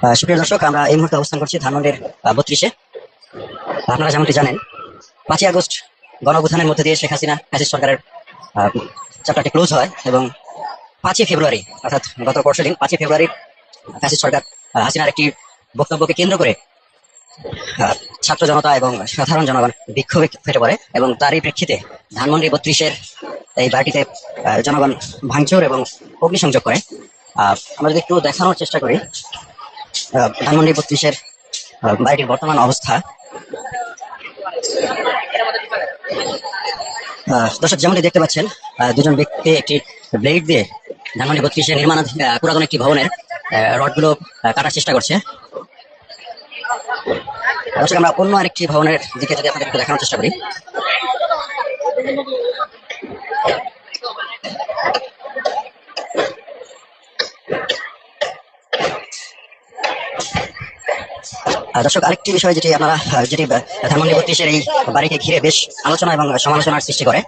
সুপ্রিয় দর্শক আমরা এই মুহূর্তে অবস্থান করছি ধানমন্ডির বত্রিশে। আপনারা যেমনটি জানেন পাঁচই আগস্ট গণঅভ্যুত্থানের মধ্যে দিয়ে শেখ হাসিনা ফ্যাসিস সরকারের চ্যাপ্টারটি ক্লোজ হয় এবং পাঁচই ফেব্রুয়ারি অর্থাৎ গত পরশু দিন পাঁচই ফেব্রুয়ারি ফ্যাসিস সরকার হাসিনার একটি বক্তব্যকে কেন্দ্র করে ছাত্র জনতা এবং সাধারণ জনগণ বিক্ষোভে ফেটে পড়ে এবং তারই প্রেক্ষিতে ধানমন্ডি বত্রিশের এই বাড়িটিতে আহ, জনগণ ভাঙচুর এবং অগ্নিসংযোগ করে। আমরা যদি একটু দেখানোর চেষ্টা করি ধানমন্ডি বত্রিশের বাড়িটির বর্তমান অবস্থা। দর্শক যেমনটি দেখতে পাচ্ছেন দুজন ব্যক্তি একটি ব্লেড দিয়ে ধানমন্ডি বত্রিশের নির্মাণাধীন আহ, পুরাতন একটি ভবনের রডগুলো কাটার চেষ্টা করছে। দর্শক আমরা অন্য আরেকটি ভবনের দিকে যদি আপনাদের দেখানোর চেষ্টা করি। দর্শক, আরেকটি বিষয় যেটি আপনারা যেটি ধানমন্ডি বত্রিশের এই বাড়িকে ঘিরে বেশ আলোচনা এবং সমালোচনার সৃষ্টি করে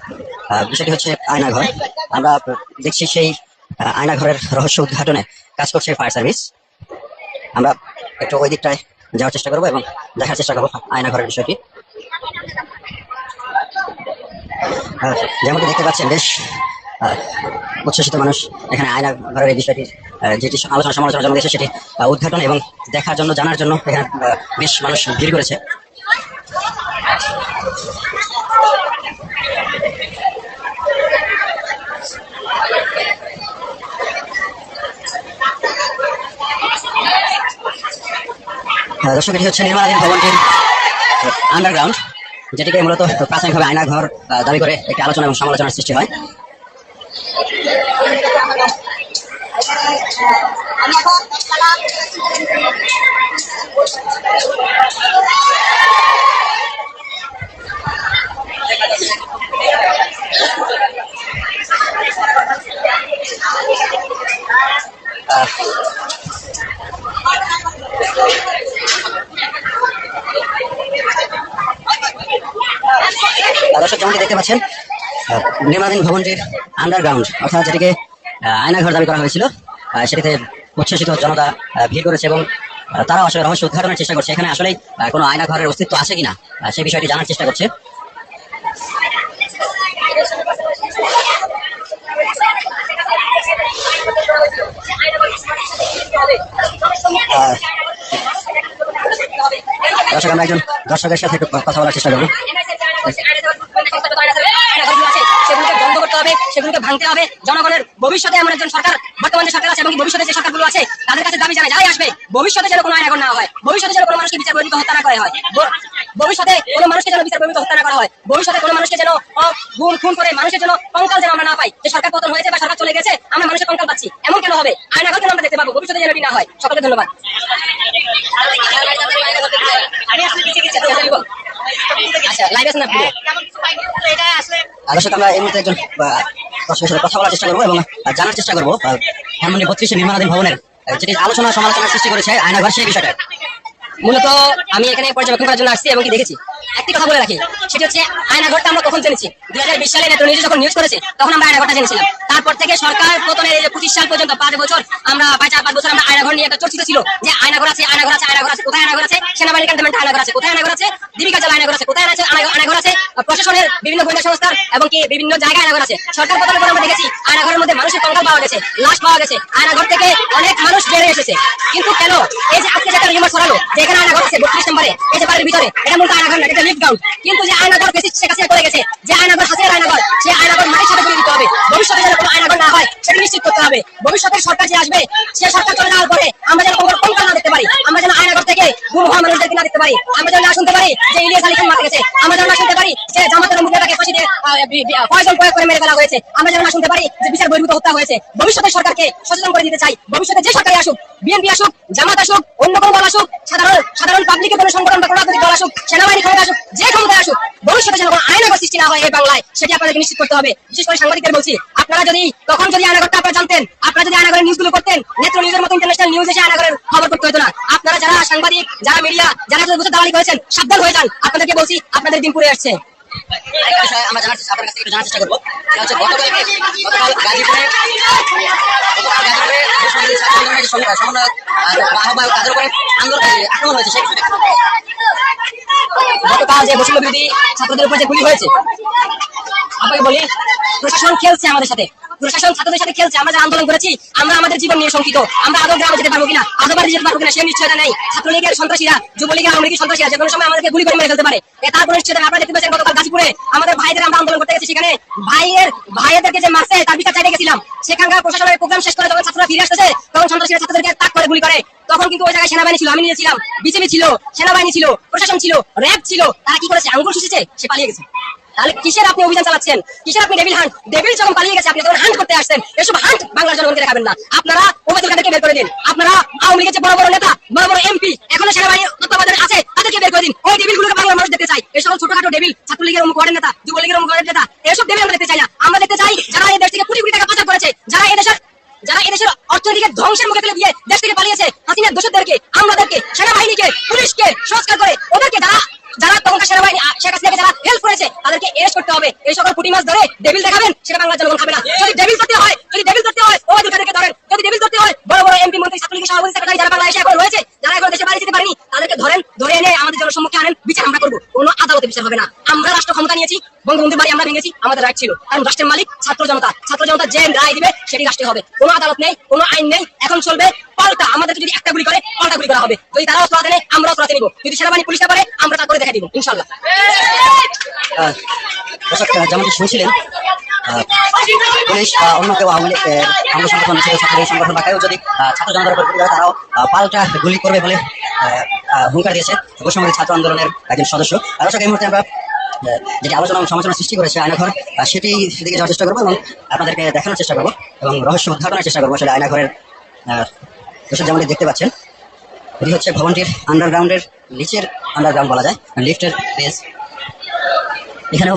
বিষয়টি হচ্ছে আয়নাঘর। আমরা দেখছি সেই আয়নাঘরের রহস্য উদ্ঘাটনে কাজ করছে ফায়ার সার্ভিস। আমরা একটু ওই দিকটায় যাওয়ার চেষ্টা করব এবং দেখার চেষ্টা করব আয়নাঘরের বিষয়টি। যেমনটি দেখতে পাচ্ছেন, বেশ উচ্ছ্বসিত মানুষ এখানে আয়না ঘরের এই বিষয়টি যেটি আলোচনা সমালোচনার জন্য সেটি উদ্ঘাটন এবং দেখার জন্য জানার জন্য এখানে বেশ মানুষ ভিড় করেছে। আহ, দর্শক এটি হচ্ছে নির্মাণাধীন ভবনটির আন্ডারগ্রাউন্ড যেটিকে মূলত প্রাথমিকভাবে আয়না ঘর দাবি করে একটি আলোচনা এবং সমালোচনার সৃষ্টি হয়। দর্শক যেমনটি পাচ্ছেন নির্মাণাধীন ভবনটির আন্ডারগ্রাউন্ড অর্থাৎ যেটিকে আয়নাঘর দাবি করা হয়েছিল। সেটিতে উচ্ছ্বসিত জনতা ভিড় করেছে এবং তারা আসলে রহস্য উদ্ঘাটনের চেষ্টা করছে। এখানে আসলে কোনো আয়না ঘরের অস্তিত্ব আছে কিনা সেই বিষয়টি জানার চেষ্টা করছে। দর্শক, আমরা একজন দর্শকের সাথে কথা বলার চেষ্টা করব। সেগুলোকে বন্ধ করতে হবে। সেগুলোকে ভাঙতে হবে। জনগণের ভবিষ্যতে এমন একজন সরকার বর্তমানে যে সরকার আছে এবং ভবিষ্যতে যে সরকারগুলো আছে তাদের কাছে দাবি জানায় যারাই আসবে। ভবিষ্যতে যেন কোনো আইন না হয় ভবিষ্যতে যেন কোনো মানুষকে বিচার বহির্ভূত হত্যা না করা হয় ভবিষ্যতে কোনো মানুষকে যেন বিচার বহির্ভূত হত্যা না করা হয় ভবিষ্যতে কোনো মানুষকে যেন অ- খুন করে মানুষের জন্য কঙ্কাল যেন আমরা না পাই যে সরকার পতন হয়েছে বা সরকার চলে গেছে আমরা মানুষের কঙ্কাল পাচ্ছি। এমন কেন হবে? আইন আগত আমরা দেখতে পাবো ভবিষ্যতে যেন এটি না হয়। সকলকে ধন্যবাদ। আচ্ছা লাইভ আছে না? পুরো? আর দর্শক আমরা এই মুহূর্তে একজন কথা বলার চেষ্টা করব এবং জানার চেষ্টা করব। ধানমন্ডি বত্রিশে নির্মাণাধীন ভবনের যেটি আলোচনা সমালোচনার সৃষ্টি করেছে আয়নাঘর সেই বিষয়টা মূলত আমি এখানে পর্যবেক্ষণ করার জন্য আসছি এবং কি দেখেছি। একটি কথা বলে রাখি, সেটি হচ্ছে আয়নাঘরটা আমরা কখন জেনেছি? দুই হাজার বিশ সালে নেত্র যখন নিউজ করেছে, তখন আমরা আয়নাঘরটা জেনেছিলাম। তারপর থেকে সরকার পতনের পঁচিশ সাল পর্যন্ত পাঁচ বছর আমরা পাঁচ পাঁচ বছর আমরা আয়নাঘর নিয়ে একটা চর্চিত ছিল যে আয়নাঘর আছে আয়নাঘর আছে আয়নাঘর আছে, কোথায় আয়নাঘর আছে? সেনাবাহিনী ক্যান্টনমেন্টে আয়নাঘর আছে, কোথায় আয়নাঘর আছে? দীপিকা জল আয়নাঘর আছে, কোথায় আছে? আয়না- আয়নাঘর আছে? প্রশাসনের বিভিন্ন গোয়েন্দা সংস্থার এবং কি বিভিন্ন জায়গায় আয়নাঘর আছে। সরকার পতনের পর আমরা দেখেছি আয়নাঘরের মধ্যে মানুষের কঙ্কাল পাওয়া গেছে লাশ পাওয়া গেছে। আয়নাঘর থেকে অনেক মানুষ বেড়ে এসেছে। কিন্তু কেন? এই যে আজকে যেটা রিমার ছড়ালো যে এখানে আয়নাঘর আছে, বত্রিশ নম্বরে। এই যে বাড়ির ভিতরে, এটা মূলত আয়নাঘর না, এটা লিফট গ্রাউন্ড কিন্তু যে আয়নাঘর বেশি শেখ করে গেছে। যে আয়নাঘর হাসিনার আয়নাঘর সেই আয়নাঘর মায়ের সাথে করে দিতে হবে। ভবিষ্যতে যেন কোনো আয়নাঘর না হয়, সেটা নিশ্চিত করতে হবে। ভবিষ্যতের সরকার যে আসবে, সে সরকার চলে যাওয়ার পরে আমরা যেন কোনো না দেখতে পারি। আমরা যেন আয়নাঘর থেকে গুম মানুষদেরকে না দেখতে পারি। আমরা যেন না শুনতে পারি যে ইলিয়াস আলী খান মারা গেছে। আমরা যেন না শুনতে পারি জামাতের ফাঁসি দিয়ে পয়জন প্রয়োগ করে মেরে ফেলা হয়েছে। আমরা যেন না শুনতে পারি যে বিচার বহির্ভূত হত্যা হয়েছে। ভবিষ্যতের সরকারকে সচেতন করে দিতে চাই। ভবিষ্যতে যে আসুক, বিএনপি আসুক, জামাত আসুক, অন্য কোনো দল আসুক, সাধারণ সাধারণ পাবলিকের কোনো সংগঠন বা কোনো রাজনৈতিক দল আসুক, সেনাবাহিনী ক্ষমতা আসুক, যে ক্ষমতা আসুক, ভবিষ্যতে যেন কোনো সৃষ্টি না হয় এই বাংলায়, সেটি আপনাদেরকে নিশ্চিত করতে হবে। বিশেষ করে সাংবাদিকদের বলছি, আপনারা যদি তখন যদি আয়নাগরটা আপনারা জানতেন, আপনারা যদি আয়নাগরের নিউজগুলো করতেন নেত্র নিউজের মতো ইন্টারন্যাশনাল নিউজ এসে আয়নাগরের খবর করতে হতো না। আপনারা যারা সাংবাদিক যারা মিডিয়া, যারা এত দালালি করেছেন, সাবধান হয়ে যান। আপনাদেরকে বলছি, আপনাদের দিন পুরে আসছে। আপনাকে বলি, প্রশাসন খেলছে আমাদের সাথে। প্রশাসন ছাত্রদের সাথে খেলছে, আমরা যারা আন্দোলন করেছি, আমরা আমাদের জীবন নিয়ে শঙ্কিত। আমরা আদৌ গ্রামে যেতে পারব কিনা? আদৌ বাড়ি যেতে পারব কিনা, সে নিশ্চয়তা নেই। ছাত্রলীগের সন্ত্রাসীরা, যুবলীগের আওয়ামী লীগের সন্ত্রাসীরা যে কোনো সময় আমাদেরকে গুলি করে মেরে ফেলতে পারে। তার কোনো নিশ্চয়তা। আপনারা দেখতে পাচ্ছেন গতকাল গাজীপুরে আমাদের ভাইদের আমরা আন্দোলন করতে গেছি সেখানে। ভাইয়ের, ভাইয়েদেরকে যে মারছে, তার বিচার চাইতে গেছিলাম। সেখানকার প্রশাসনের প্রোগ্রাম শেষ করে যখন ছাত্ররা ফিরে আসতেছে, তখন সন্ত্রাসীরা ছাত্রদেরকে তাক করে গুলি করে। তখন কিন্তু ওই জায়গায় সেনাবাহিনী ছিল, আমি নিয়েছিলাম। বিজেপি ছিল, সেনাবাহিনী ছিল, প্রশাসন ছিল, র্যাব ছিল। তারা কি করেছে? আঙ্গুল শুষেছে, সে পালিয়ে গেছে। তাহলে কিসের আপনি অভিযান চালাচ্ছেন? কিসের আপনি ডেভিল হান্ট ডেভিল যখন পালিয়ে গেছে, আপনি যখন হান্ট করতে আসছেন, এসব হান্ট বাংলার জনগণকে দেখাবেন না। আপনারা ওবায়দুল কাদেরকে বের করে দিন। আপনারা আওয়ামী লীগের বড় বড় নেতা, বড় বড় এমপি এখনও সেনাবাহিনীর তত্ত্বাবধানে আছে, তাদেরকে বের করে দিন। ওই ডেভিল গুলোকে বাংলার মানুষ দেখতে চাই এই সকল ছোটখাটো ডেভিল ছাত্রলীগের অমুক ওয়ার্ডের নেতা, যুবলীগের অমুক ওয়ার্ডের নেতা, এসব ডেভিল আমরা দেখতে চাই না। আমরা দেখতে চাই যারা এই দেশ থেকে কোটি কোটি টাকা পাচার করেছে, যারা এই দেশের যারা এদেশের অর্থনীতিকে ধ্বংসের মুখে ফেলে দিয়ে দেশ থেকে পালিয়েছে, হাসিনার দোষদেরকে, আমলাদেরকে, সেনাবাহিনীকে, পুলিশকে, সংস্কার করে, ওদেরকে যারা যারা তখনকার সেনাবাহিনী শেখ হাসিনাকে যারা হেল্প করেছে, তাদেরকে এরেস্ট করতে হবে। এই সকল পুটি মাছ ধরে ডেবিল দেখাবেন, সেটা বাংলার জনগণ খাবে না। যদি ডেবিল করতে হয়, যদি ডেবিল হয় ওই ধরেন। যদি ডেবিল করতে হয় বড় বড় এমপি মন্ত্রী ছাত্রলীগের সভাপতি সেক্রেটারি যারা বাংলাদেশে এখন রয়েছে যারা এখন দেশে বাড়ি যেতে পারেনি তাদেরকে ধরেন ধরে এনে আমাদের জনসম্মুখে আনেন বিচার আমরা করব। কোনো আদালতে বিচার হবে না। আমরা রাষ্ট্র ক্ষমতা নিয়েছি বঙ্গবন্ধুর বাড়ি আমরা ভেঙেছি আমাদের রাইট ছিল। কারণ রাষ্ট্রের মালিক ছাত্র জনতা। ছাত্র জনতা যে রায় দিবে সেটি রাষ্ট্রে হবে। কোনো আদালত নেই কোনো আইন নেই এখন চলবে পাল্টা। আমাদেরকে যদি একটা গুলি করে পাল্টা গুলি করা হবে। যদি তারা অস্ত্র হাতে নেই আমরা অস্ত্র হাতে নিব। যদি সেনাবাহিনী পুলিশটা পারে আমরা তা করে দেখা দিব ইনশাল্লাহ আহ, যেমনটি শুনছিলেন পুলিশ অন্য কেউ আওয়ামী লীগ অঙ্গ সংগঠন ছাত্রলীগ সংগঠন বা যদি ছাত্র জনতার উপর তারাও পাল্টা গুলি করবে বলে হুঙ্কার দিয়েছে বৈষম্যবিরোধী ছাত্র আন্দোলনের একজন সদস্য। দর্শক, এই মুহূর্তে আমরা যেটি আলোচনা এবং সমালোচনা সৃষ্টি করেছে আয়নাঘর সেটি দিকে যাওয়ার চেষ্টা করব এবং আপনাদেরকে দেখানোর চেষ্টা করব এবং রহস্য উদ্ঘাটনের চেষ্টা করব। আসলে আয়নাঘরের দর্শক যেমনটি দেখতে পাচ্ছেন, এটি হচ্ছে ভবনটির আন্ডারগ্রাউন্ডের নিচের আন্ডারগ্রাউন্ড বলা যায় লিফটের বেস এখানেও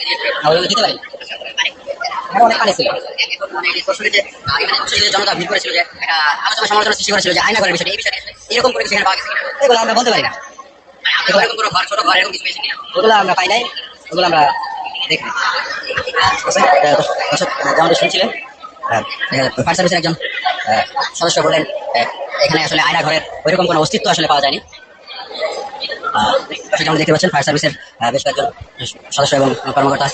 পারি অনেক পানি ছিল। জনতা ভিড় করেছিল যে একটা আলোচনা সমালোচনা সৃষ্টি করেছিল যে আয়না ঘরের বিষয়টা এই বিষয়টা এরকম করে সেখানে পাওয়া গেছে এগুলো আমরা বলতে পারি না? ওগুলো আমরা পাই নাই ওগুলো আমরা দেখি দর্শক, আহ, দর্শক আহ, যেমনটা শুনছিলেন ফায়ার সার্ভিসের একজন সদস্য বললেন এখানে আসলে আয়না ঘরের ওইরকম কোনো অস্তিত্ব আসলে পাওয়া যায়নি। যেমন দেখতে পাচ্ছেন ফায়ার সার্ভিসের বেশ কয়েকজন সদস্য এবং কর্মকর্তা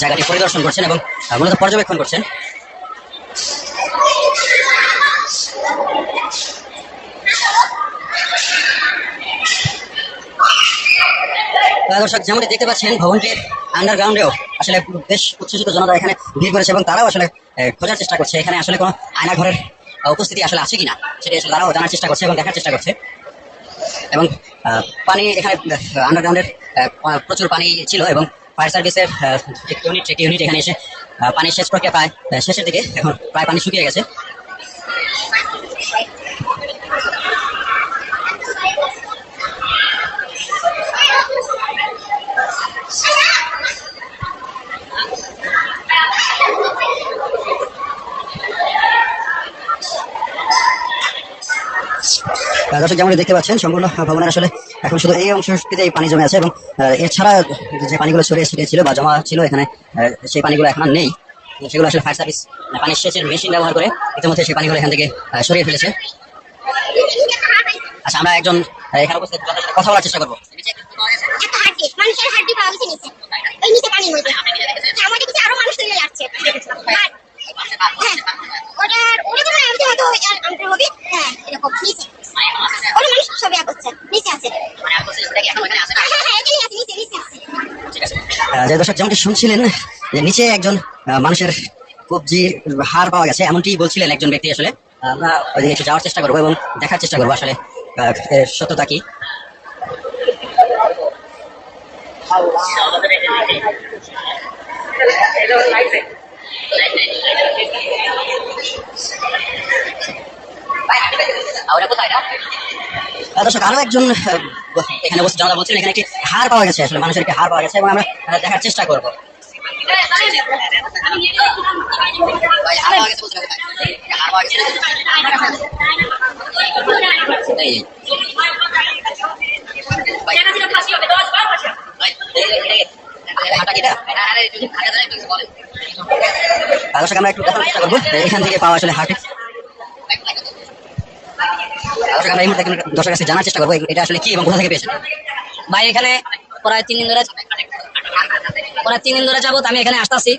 জায়গাটি পরিদর্শন করছেন এবং মূলত পর্যবেক্ষণ করছেন। দর্শক, যেমনটি দেখতে পাচ্ছেন, ভবনটির আন্ডারগ্রাউন্ডেও আসলে বেশ উচ্ছ্বসিত জনতা এখানে ভিড় করেছে এবং তারাও আসলে খোঁজার চেষ্টা করছে। এখানে আসলে কোনো আয়না ঘরের উপস্থিতি আসলে আছে কিনা, সেটা আসলে তারাও জানার চেষ্টা করছে এবং দেখার চেষ্টা করছে। এবং পানি এখানে আন্ডারগ্রাউন্ডের প্রচুর পানি ছিল এবং ফায়ার সার্ভিসের ইউনিট একটি ইউনিট এখানে এসে পানি পানির শেষ প্রক্রিয়া প্রায় শেষের দিকে এখন প্রায় পানি শুকিয়ে গেছে। দর্শক যেমন দেখতে পাচ্ছেন সম্পূর্ণ ভবনের আসলে এখন শুধু এই অংশটিতে এই পানি জমে আছে এবং এছাড়া যে পানিগুলো ছড়িয়ে ছিটিয়ে ছিল বা জমা ছিল এখানে সেই পানিগুলো এখন নেই। সেগুলো আসলে ফায়ার সার্ভিস পানি সেচের মেশিন ব্যবহার করে ইতিমধ্যে সেই পানিগুলো এখান থেকে সরিয়ে ফেলেছে। আচ্ছা আমরা একজন এখানে উপস্থিত কথা বলার চেষ্টা করব। হ্যাঁ, ওটা তো হয়তো হবে। হ্যাঁ এরকম। মানুষ সব করছে। নিচে আছে। যে দর্শক যেমনটি শুনছিলেন যে নিচে একজন আহ, মানুষের কবজির হার পাওয়া গেছে এমনটি বলছিলেন একজন ব্যক্তি আসলে। আমরা ওইদিকে একটু যাওয়ার চেষ্টা করব এবং দেখার চেষ্টা করব আসলে সত্যতা কি। আহ, দর্শক আরও একজন এখানে বসে জনতা বলছিলেন এখানে একটি হার পাওয়া গেছে আসলে মানুষের একটি হার পাওয়া গেছে এবং আমরা দেখার চেষ্টা করব হাঁটা দর্শক আমরা একটু দেখার চেষ্টা করব এখান থেকে পাওয়া আসলে হার্ট দর্শক জানার চেষ্টা করব এটা আসলে কি এবং কোথা থেকে পেয়েছেন? ভাই, এখানে প্রায় তিন দিন ধরে প্রায় তিন দিন ধরে যাবত আমি এখানে আসতেছি।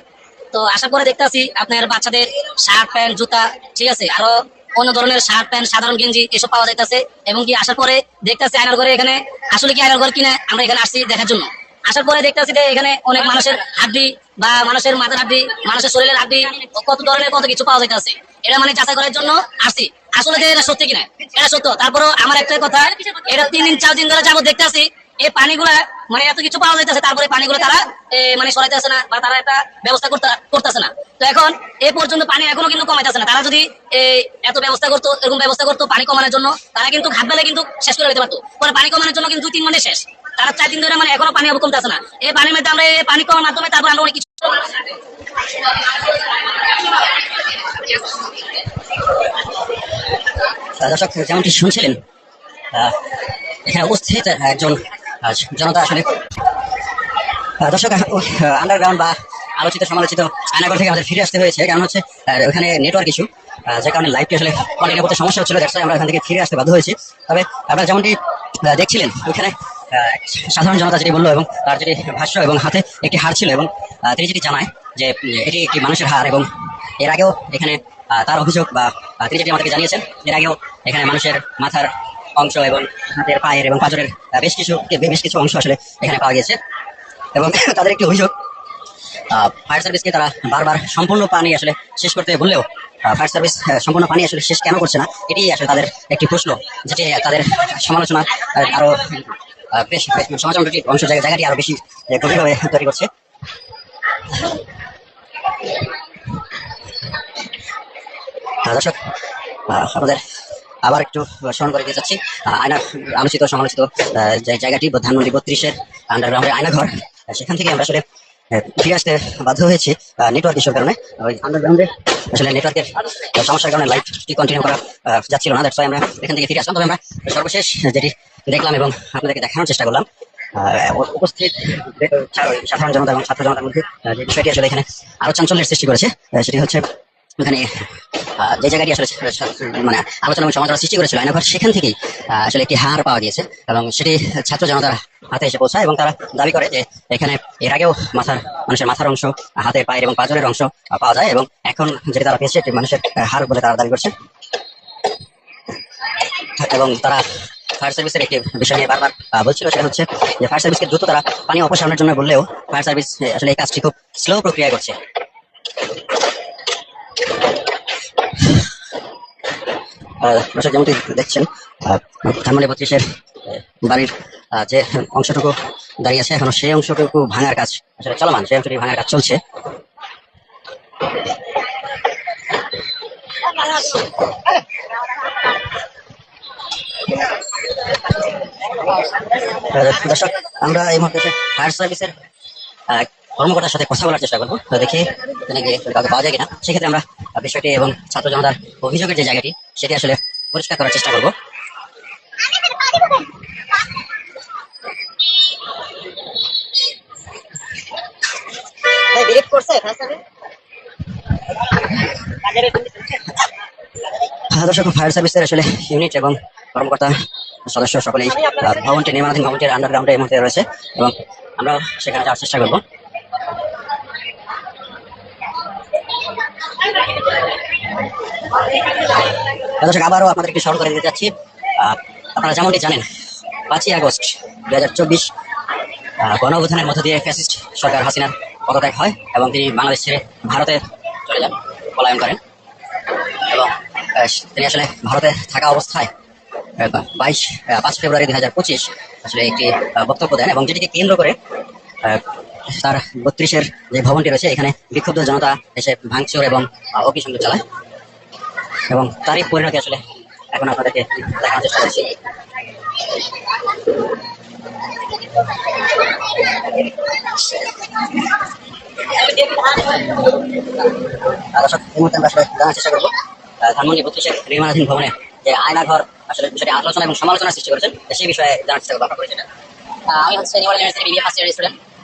তো আসার পরে দেখতেছি আপনার বাচ্চাদের শার্ট, প্যান্ট, জুতা, ঠিক আছে? আরও অন্য ধরনের শার্ট, প্যান্ট, সাধারণ গেঞ্জি এসব পাওয়া যাইতেছে। এবং কি আসার পরে দেখতেছি আয়নার ঘরে এখানে আসলে কি আয়নার ঘর কিনা আমরা এখানে আসছি দেখার জন্য। আসার পরে দেখতেছি যে এখানে অনেক মানুষের হাড্ডি বা মানুষের মাথার হাড্ডি, মানুষের শরীরের হাড্ডি, কত ধরনের কত কিছু পাওয়া যাইতেছে। এটা মানে যাচাই করার জন্য আসছি। আসলে যে এটা সত্যি কিনা? এটা সত্য। তারপরও আমার একটাই কথা, এটা তিন দিন, চার দিন ধরে যাব দেখতেছি এই পানিগুলা মানে এত কিছু পাওয়া যাইতেছে, তারপরে পানিগুলো তারা মানে সরাইতেছে না বা তারা একটা ব্যবস্থা করতেছে না। তো এখন এ পর্যন্ত পানি এখনও কিন্তু কমাইতেছে না। তারা যদি এত ব্যবস্থা করতো, এরকম ব্যবস্থা করতো পানি কমানোর জন্য, তারা কিন্তু ঘাট বেলা কিন্তু শেষ করে দিতে পারতো। পরে পানি কমানোর জন্য কিন্তু তিন ঘণ্টা শেষ। তারা চার দিন ধরে মানে এখনও পানি কমতেছে না। এই পানির মধ্যে আমরা এই পানি কমার মাধ্যমে তারপর আমরা অনেক কিছু যেমনটি শুনছিলেন এখানে উপস্থিত একজন জনতা আসলে। দর্শক আন্ডারগ্রাউন্ড বা আলোচিত, সমালোচিত আয়নাগর থেকে আমাদের ফিরে আসতে হয়েছে। কারণ হচ্ছে ওখানে নেটওয়ার্ক ইস্যু যে কারণে লাইভটি আসলে কন্টিনিউ করতে সমস্যা হচ্ছিল দ্যাটস আমরা এখান থেকে ফিরে আসতে বাধ্য হয়েছি। তবে আপনারা যেমনটি দেখছিলেন, ওখানে সাধারণ জনতা যেটি বলল এবং তার যেটি ভাষ্য এবং হাতে একটি হার ছিল এবং তিনি যেটি জানায় যে এটি একটি মানুষের হার এবং এর আগেও এখানে তার অভিযোগ বা তিনি যেটি আমাদেরকে জানিয়েছেন এর আগেও এখানে মানুষের মাথার অংশ এবং হাতের পায়ের এবং পাজরের আহ, বেশ কিছু বেশ কিছু অংশ আসলে এখানে পাওয়া গেছে এবং তাদের একটি অভিযোগ ফায়ার সার্ভিসকে তারা বারবার সম্পূর্ণ পানি আসলে শেষ করতে বললেও ফায়ার সার্ভিস সম্পূর্ণ পানি আসলে শেষ কেন করছে না এটি আসলে তাদের একটি প্রশ্ন যেটি তাদের সমালোচনা আহ, আরও আহ, বেশ অংশ জায়গাটি আরও বেশি গভীরভাবে তৈরি করছে। দর্শক আমাদের আবার একটু স্মরণ করে দিয়ে যাচ্ছি। আয়না, আলোচিত, সমালোচিত যে জায়গাটি, প্রধানমন্ত্রী বত্রিশের আন্ডারগ্রাউন্ডের আয়নাঘর, সেখান থেকে আমরা আসলে ফিরে আসতে বাধ্য হয়েছি নেটওয়ার্ক ইস্যুর কারণে। ওই আন্ডারগ্রাউন্ডে আসলে নেটওয়ার্কের সমস্যার কারণে লাইভটি কন্টিনিউ করা যাচ্ছিল না দ্যাটস আমরা এখান থেকে ফিরে আসলাম। তবে আমরা সর্বশেষ যেটি দেখলাম এবং আপনাদেরকে দেখানোর চেষ্টা করলাম উপস্থিত সাধারণ জনতা এবং ছাত্র জনতার মধ্যে যে বিষয়টি আসলে এখানে আরও চাঞ্চল্যের সৃষ্টি করেছে সেটি হচ্ছে আহ, যে জায়গাটি আসলে মানে আলোচনা এবং সমালোচনা সৃষ্টি করেছিল আয়নাঘর সেখান থেকেই আসলে একটি হার পাওয়া গিয়েছে এবং সেটি ছাত্র জনতার হাতে এসে পৌঁছায় এবং তারা দাবি করে যে এখানে এর আগেও মাথার মানুষের মাথার অংশ হাতের পায়ের এবং পাজরের অংশ পাওয়া যায় এবং এখন যেটি তারা পেয়েছে এটি মানুষের হার বলে তারা দাবি করছে। এবং তারা ফায়ার সার্ভিসের একটি বিষয় নিয়ে বারবার বলছিল সেটা হচ্ছে যে ফায়ার সার্ভিসকে দ্রুত তারা পানি অপসারণের জন্য বললেও ফায়ার সার্ভিস আসলে এই কাজটি খুব স্লো প্রক্রিয়ায় করছে। দর্শক, যেমনটি দেখছেন ধানমন্ডি বত্রিশের বাড়ির যে অংশটুকু দাঁড়িয়ে আছে, এখনও সেই অংশটুকু ভাঙার কাজ আসলে চলমান, সেই অংশটি ভাঙার কাজ চলছে। দর্শক, আমরা এই মুহূর্তে ফায়ার সার্ভিসের কর্মকর্তার সাথে কথা বলার চেষ্টা করব। তো দেখি এখানে গিয়ে কাউকে পাওয়া যায় কিনা। সেক্ষেত্রে আমরা বিষয়টি এবং ছাত্র জনতার অভিযোগের যে জায়গাটি সেটি আসলে পরিষ্কার করার চেষ্টা করব। হ্যাঁ, দর্শক ফায়ার সার্ভিসের আসলে ইউনিট এবং কর্মকর্তা সদস্য সকলেই ভবনটি নির্মাণাধীন ভবনটির আন্ডারগ্রাউন্ডে এই মুহূর্তে রয়েছে এবং আমরা সেখানে যাওয়ার চেষ্টা করব। দর্শক, আবারও আপনাদেরকে স্মরণ করে দিতে চাচ্ছি আপনারা যেমনটি জানেন, পাঁচই আগস্ট দুই হাজার চব্বিশ গণ অভ্যুত্থানের মধ্য দিয়ে ফ্যাসিস্ট সরকার হাসিনার পদত্যাগ হয় এবং তিনি বাংলাদেশ ছেড়ে ভারতে চলে যান, পলায়ন করেন। এবং তিনি আসলে ভারতে থাকা অবস্থায় বাইশ পাঁচ ফেব্রুয়ারি দুই হাজার পঁচিশ আসলে একটি বক্তব্য দেন এবং যেটিকে কেন্দ্র করে তার বত্রিশের যে ভবনটি রয়েছে, এখানে বিক্ষুব্ধ জনতা এসে ভাঙচুর এবং অগ্নিসংযোগ চালায়। এবং তারই পরিণতি আসলে এখন আপনাদেরকে দেখানোর চেষ্টা করছি। আসলে জানার চেষ্টা করব বত্রিশের ভবনে আয়নাঘর আসলে আলোচনা এবং সৃষ্টি করেছেন, সেই বিষয়ে আমি হচ্ছে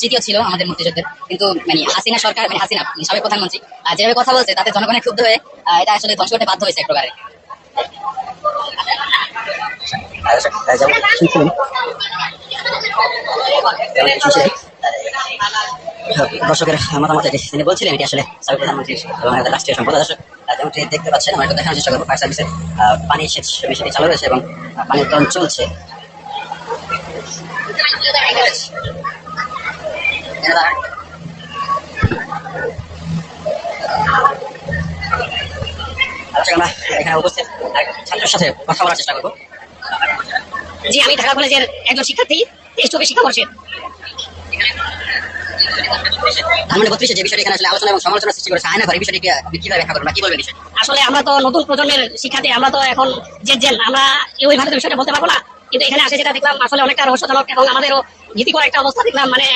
স্মৃতিও ছিল আমাদের মুক্তিযুদ্ধের। কিন্তু মানে হাসিনা সরকার মানে হাসিনা মানে সাবেক প্রধানমন্ত্রী যেভাবে কথা বলছে, তাতে জনগণের ক্ষুব্ধ হয়ে এটা আসলে ধ্বংস করতে বাধ্য হয়েছে এক প্রকারে দর্শকের মতামত তিনি বলছিলেন, এটি আসলে সাবেক প্রধানমন্ত্রী এবং রাষ্ট্রীয় সম্পদ। দর্শক যেমনটি দেখতে পাচ্ছেন, আমরা দেখানোর চেষ্টা করব। ফায়ার সার্ভিসের পানি সেচ মেশিনটি চালু রয়েছে এবং পানির চলছে। আমরা এখানে জি, আমি ঢাকা কলেজের একজন শিক্ষার্থী তো নতুন প্রজন্মের শিক্ষার্থী, আমরা তো এখন যে আমরা বিষয়টা বলতে পারব না। কিন্তু এখানে আসে যেটা দেখলাম, আসলে অনেকটা রহস্যজনক এবং আমাদেরও ভীতিকর একটা অবস্থা দেখলাম। মানে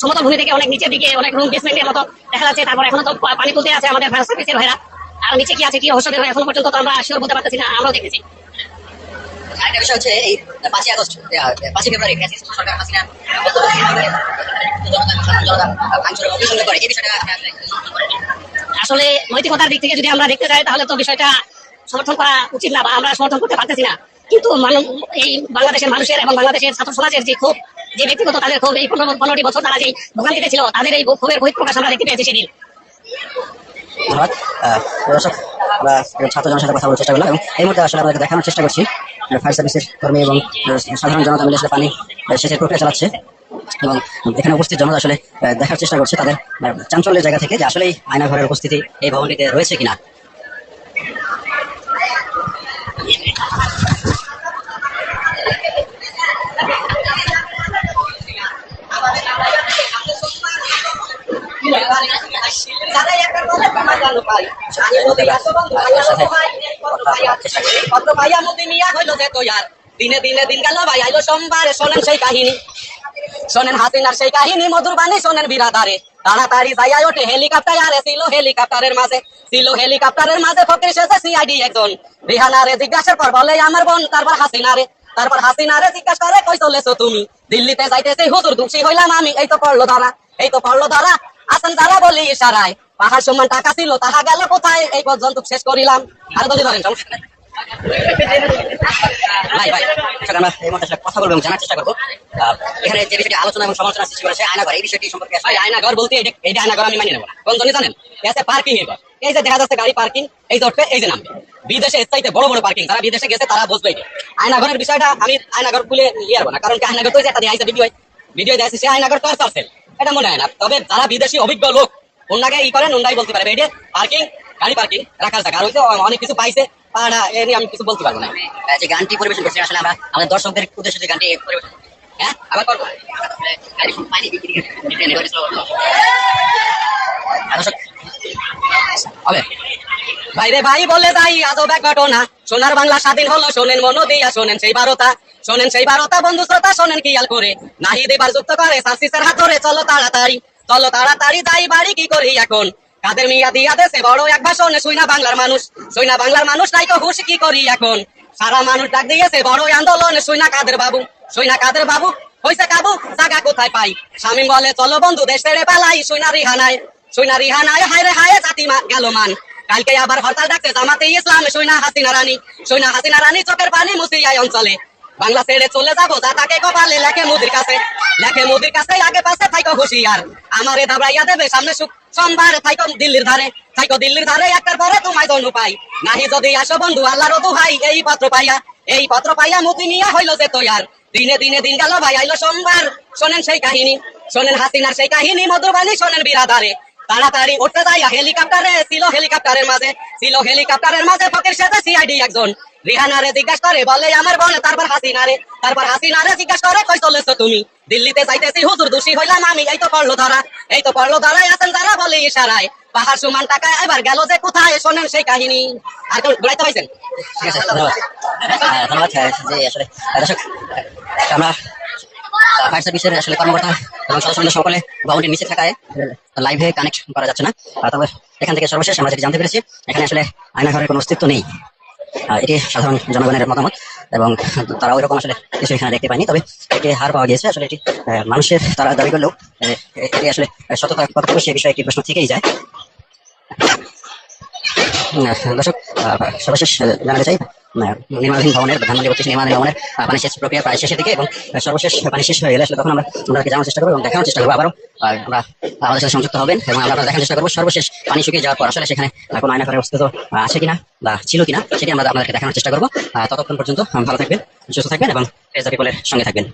সমতল ভূমি থেকে অনেক নিচের দিকে অনেক রুম বেসমেন্টের মতো দেখা যাচ্ছে। তারপর এখনও তো পানি তুলতে আছে আমাদের ফায়ার সার্ভিসের ভাইরা। আর নিচে কি আছে কি হয়? এখনও পর্যন্ত তো আমরা শিওর বলতে পারতেছি না আমরাও দেখেছি। আরেকটা বিষয় হচ্ছে এই পাঁচই আগস্ট পাঁচই ফেব্রুয়ারি ফ্যাসিস্ট সরকার হাসিনা জনতা ভাঙচুর এবং অগ্নিসংযোগ করে এই বিষয়টা আপনি আসলে নৈতিকতার দিক থেকে যদি আমরা দেখতে যাই তাহলে তো বিষয়টা সমর্থন করা উচিত না বা আমরা সমর্থন করতে পারতেছি না। কিন্তু এই বাংলাদেশের মানুষের এবং বাংলাদেশের ছাত্র সমাজের যে ক্ষোভ যে ব্যক্তিগত তাদের ক্ষোভ এই পনেরো পনেরোটি বছর তারা যে ভোগান্তিতে ছিল, তাদের এই ক্ষোভের বহিঃপ্রকাশ আমরা দেখতে পেয়েছি সেদিন। চেষ্টা করছি এবং সাধারণ জনতা মিলে পানি চালাচ্ছে এবং এখানে উপস্থিত জনতা আসলে দেখার চেষ্টা করছে তাদের চাঞ্চল্যের জায়গা থেকে যে আয়না ঘরের উপস্থিতি এই ভবনটিতে রয়েছে কিনা। দিনে দিনে দিন গেল ভাই আইলো সোমবারে শোনেন সেই কাহিনী শোনেন হাসিনার সেই কাহিনী মধুর বাণী শোনেন বিরাদারে তাড়াতাড়ি যাইয়া ওঠে হেলিকপ্টার হেলিকপ্টারের মাঝে ছিল হেলিকপ্টারের মাঝে ফকির সিআইডি একজন রিহানারে জিজ্ঞাসার পর বলে আমার বোন তারপর হাসিনারে তারপর হাসিনারে জিজ্ঞাসা করে কই চলেছো তুমি দিল্লিতে যাইতেছে হুজুর দুঃখী হইলাম আমি এই তো পড়ল ধরা, এই তো পড়ল ধরা। আসেন তারা বলি ইশারায়। পাহাড় সমান টাকা ছিল, তাহা গেল কোথায়? এই পর্যন্ত শেষ করিলাম। আর যদি ধরেন, সমস্যা কথা আমি পার্কিং এই যে দেখা যাচ্ছে গাড়ি পার্কিং এই এই বিদেশে চাইতে বড় বড় পার্কিং যারা বিদেশে গেছে তারা বুঝবে এটা আয়না ঘরের বিষয়টা আমি আয়না ঘর খুলে আসব না, কারণ কি আয়না তো দিয়ে ভিডিও ভিডিও দেখছে সে আয়না ঘর কার পার্সেল এটা মনে হয় না। তবে যারা বিদেশি অভিজ্ঞ লোক ওনাকে ই করেন ওনাই বলতে পারবে। এটা পার্কিং গাড়ি পার্কিং রাখার জায়গা হয়তো অনেক কিছু পাইছে পাড়া এ নিয়ে আমি কিছু বলতে পারব না। যে গানটি পরিবেশন করছে আসলে আমরা আমাদের দর্শকদের উদ্দেশ্যে যে গানটি পরিবেশন। হ্যাঁ? আবার করব? আহ, দর্শক। হবে। ভাই বলে যাই আজব এক ঘটনা। সোনার বাংলা স্বাধীন হলো শোনেন মনো দিয়া শোনেন সেই বারোটা শোনেন সেই বারোটা বন্ধু শ্রোতা, শোনেন কি করে। নাহি দেবার যুক্ত করে সার্সিসের হাত ধরে, চলো তাড়াতাড়ি চলো তাড়াতাড়ি, যাই বাড়ি কি করি এখন? কাদের মিয়া দিয়া দেশে বড় এক ভাষণ শুইনা বাংলার মানুষ শুইনা বাংলার মানুষ, নাই তো হুশ কি করি এখন? সারা মানুষ ডাক দিয়েছে, বড় আন্দোলন শুইনা কাদের বাবু শুইনা কাদের বাবু, হইছে কাবু, জাগা কোথায় পাই? স্বামী বলে, চলো বন্ধু, দেশ ছেড়ে পালাই শুইনা রিহানায় শুইনা রিহানায় হায় রে হায়, জাতি গেল মান। কালকে আবার হরতাল ডাকছে, জামাতে ইসলাম সৈনা হাসিনা রানী সৈনা হাসিনা রানী, চোখের পানি মুসিয়াই অঞ্চলে। বাংলা ছেড়ে চলে যাব তাকে কপালে লেখে মুদির কাছে। লেখে মোদির কাছে, আগে পাশে থাইকো হুশিয়ার। আমারে দাবড়াইয়া দেবে সামনে সুখ, সোমবার থাইকো দিল্লির ধারে। থাইকো দিল্লির ধারে, একটার পরে তোমায় দনু পাই। নাহি যদি আসো বন্ধু, আল্লাহর দোহাই এই পত্র পাইয়া। এই পত্র পাইয়া মোদি নিয়া হইল যে তৈয়ার। দিনে দিনে দিন গেল ভাই, আইলো সোমবার। শোনেন সেই কাহিনী, শোনেন হাসিনার সেই কাহিনী, মধুবাণী শোনেন বিরাদারে। তাড়াতাড়ি উঠতে যাইয়া হেলিকপ্টারে, ছিল হেলিকপ্টারের মাঝে, ছিল হেলিকপ্টারের মাঝে ফকির সাথে সিআইডি একজন। রিহানারে জিজ্ঞাসা করে বলে আমার তারপর হাসিনারে তারপর হাসিনারে জিজ্ঞাসা করে কই চলেছো তুমি? দিল্লিতে যাইতেছি হুজুর দোষী হইলাম আমি এই তো পড়ল ধরা এই তো পড়ল আছেন বলে ইশারায়। পাহাড় সমান টাকা এবার গেল যে কোথায় শোনেন সেই কাহিনী। আর কেউ পাইছেন? ধন্যবাদ। আহ, ধন্যবাদ আহ, যে আসলে দর্শক আমরা ফায়ার সার্ভিসের আসলে কর্মকর্তা এবং সদস্যবৃন্দ সকলে ভবনটির নিচে থাকায় লাইভে কানেক্ট করা যাচ্ছে না। তবে এখান থেকে সর্বশেষ আমরা যেটি জানতে পেরেছি এখানে আসলে আয়নাঘরের কোনো অস্তিত্ব নেই। এটি সাধারণ জনগণের মতামত এবং তারা ওই রকম আসলে কিছু এখানে দেখতে পায়নি। তবে এটি হার পাওয়া গিয়েছে। আসলে এটি মানুষের তারা দাবি করলেও এটি আসলে সততা কতটুকু সে বিষয়ে একটি প্রশ্ন থেকেই যায়। দর্শক সর্বশেষ জানাতে চাই নির্মাণাধীন ভবনের ধানমন্ডি বত্রিশ নির্মাণাধীন ভবনের পানি শেষ প্রক্রিয়া প্রায় শেষের দিকে এবং সর্বশেষ পানি শেষ হয়ে গেলে আসলে তখন আমরা আপনাদেরকে জানার চেষ্টা করব এবং দেখানোর চেষ্টা করব আবারও। আমরা আমাদের সাথে সংযুক্ত হবেন এবং আমরা দেখানোর চেষ্টা করব সর্বশেষ পানি শুকিয়ে যাওয়ার পর আসলে সেখানে কোনো কোনো আয়নাঘরের অস্তিত্ব আছে কিনা বা ছিল কিনা সেটি আমরা আপনাদেরকে দেখানোর চেষ্টা করব। ততক্ষণ পর্যন্ত ভালো থাকবেন, সুস্থ থাকবেন এবং রেজা পিপলের সঙ্গে থাকবেন।